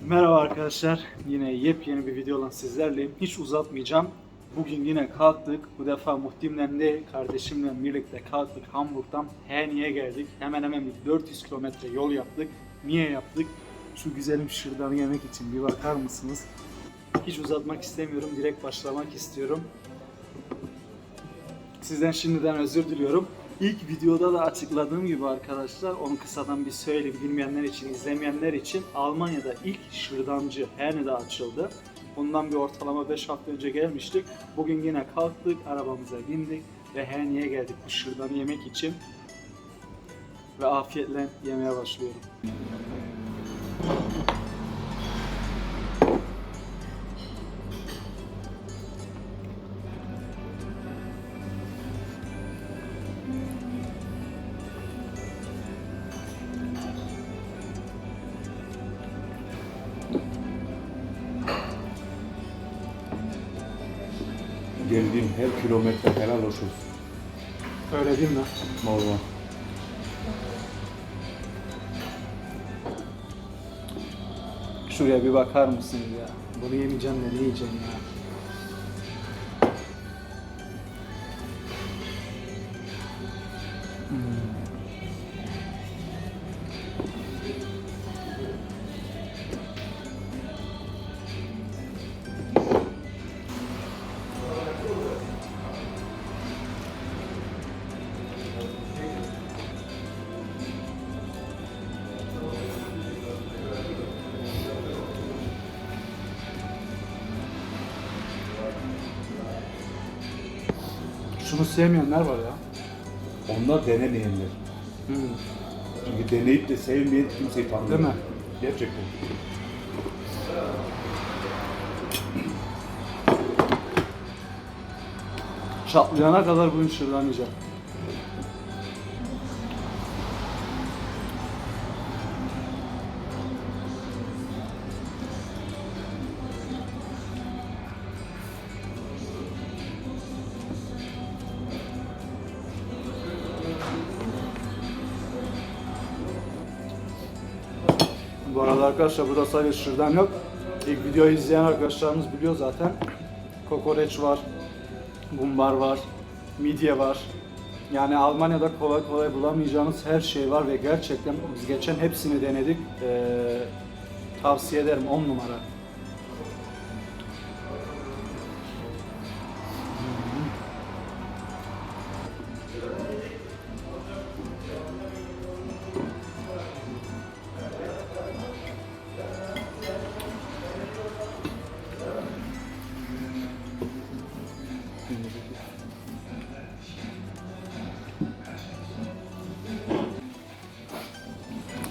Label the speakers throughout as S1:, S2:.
S1: Merhaba arkadaşlar. Yine yepyeni bir videola sizlerleyim. Hiç uzatmayacağım. Bugün yine kalktık. Bu defa muhtimle kardeşimle birlikte kalktık. Hamburg'dan Heni'ye geldik. Hemen hemen bir 400 kilometre yol yaptık. Niye yaptık? Şu güzelim şırdanı yemek için bir bakar mısınız? Hiç uzatmak istemiyorum. Direkt başlamak istiyorum. Sizden şimdiden özür diliyorum. İlk videoda da açıkladığım gibi arkadaşlar onu kısadan bir söyleyeyim bilmeyenler için, izlemeyenler için Almanya'da ilk şırdancı Herne'de açıldı. Bundan bir ortalama 5 hafta önce gelmiştik. Bugün yine kalktık, arabamıza bindik ve Herne'ye geldik bu şırdanı yemek için. Ve afiyetle yemeye başlıyorum.
S2: Geldiğim her kilometre helal olsun.
S1: Öyle değil mi?
S2: Valla.
S1: Şuraya bir bakar mısın ya? Bunu yemeyeceğim de ne yiyeceğim ya? Şunu sevmeyenler var ya.
S2: Onlar denemeyenler. Çünkü deneyip de sevmeyen kimseyi tanımıyor.
S1: Değil mi?
S2: Gerçekten.
S1: Çatlayana kadar bunu şırdanlayacağım. Bu arada arkadaşlar burada sadece şırdan yok. İlk videoyu izleyen arkadaşlarımız biliyor zaten. Kokoreç var, bumbar var, midye var. Yani Almanya'da kolay kolay bulamayacağınız her şey var ve gerçekten biz geçen hepsini denedik. Ee, tavsiye ederim 10 numara.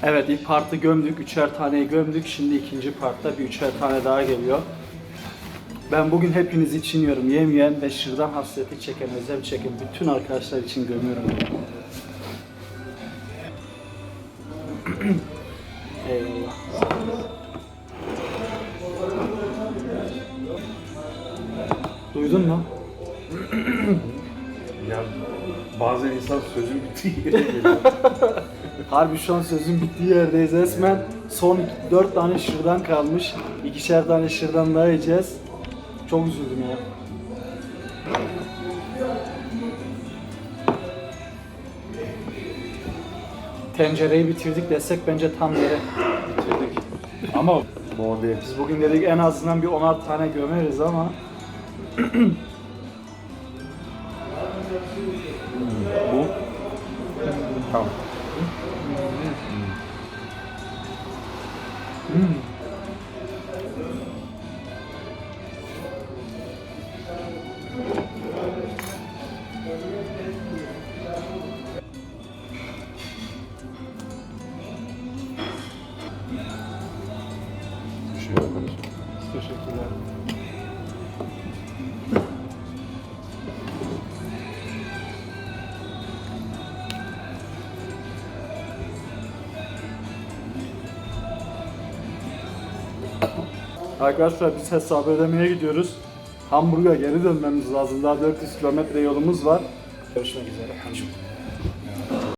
S1: Evet ilk partı gömdük, üçer taneyi gömdük. Şimdi ikinci partta bir üçer tane daha geliyor. Ben bugün hepiniz için yiyorum. Yemeyen ve şırdan hasreti çeken, özlem çeken bütün arkadaşlar için gömüyorum. Eyvallah. Duydun mu?
S2: Ya bazen insan sözün bittiği yere geliyor.
S1: Harbi şu an sözün bittiği yerdeyiz resmen. Son 4 tane şırdan kalmış. İkişer tane şırdan daha yiyeceğiz. Çok üzüldüm ya. Tencereyi bitirdik desek bence tam yere bitirdik.
S2: Ama değil.
S1: Biz bugün dedik en azından bir 10'ar tane gömeriz ama
S2: Bu. Tamam. Bir yok arkadaşlar.
S1: teşekkürler. Arkadaşlar biz hesap ödemeye gidiyoruz. Hamburg'a geri dönmemiz lazım. Daha 400 kilometre yolumuz var. Görüşmek üzere.